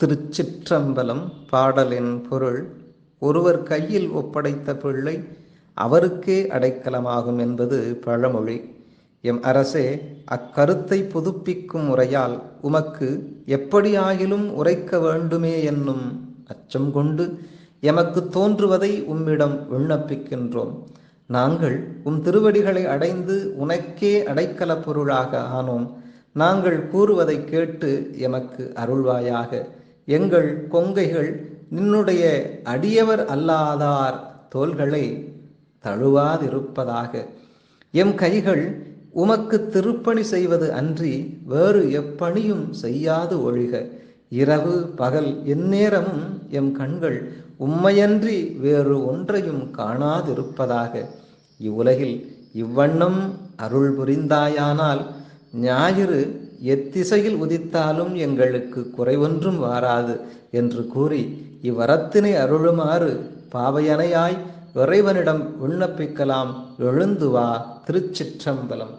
திருச்சிற்றம்பலம் பாடலின் பொருள் ஒருவர் கையில் ஒப்படைத்த பிள்ளை அவருக்கே அடைக்கலமாகும் என்பது பழமொழி. எம் அரசே அக்கருத்தை புதுப்பிக்கும் முறையால் உமக்கு எப்படியாயிலும் உரைக்க வேண்டுமே என்னும் அச்சம் கொண்டு எமக்கு தோன்றுவதை உம்மிடம் விண்ணப்பிக்கின்றோம். நாங்கள் உம் திருவடிகளை அடைந்து உனக்கே அடைக்கல பொருளாக ஆனோம். நாங்கள் கூறுவதை கேட்டு எமக்கு அருள்வாயாக. எங்கள் கொங்கைகள் நின்னுடைய அடியவர் அல்லாதார் தோள்களை தழுவாதிருப்பதாக. எம் கைகள் உமக்கு திருப்பணி செய்வது அன்றி வேறு எப்பணியும் செய்யாது ஒழிக. இரவு பகல் எந்நேரமும் எம் கண்கள் உம்மையன்றி வேறு ஒன்றையும் காணாதிருப்பதாக. இவ்வுலகில் இவ்வண்ணம் அருள் புரிந்தாயானால் ஞாயிறு எத்திசையில் உதித்தாலும் எங்களுக்கு குறைவொன்றும் வாராது என்று கூறி இவ்வரத்தினை அருளுமாறு பாவையனையாய் இறைவனிடம் விண்ணப்பிக்கலாம். எழுந்து வா திருச்சிற்றம்பலம்.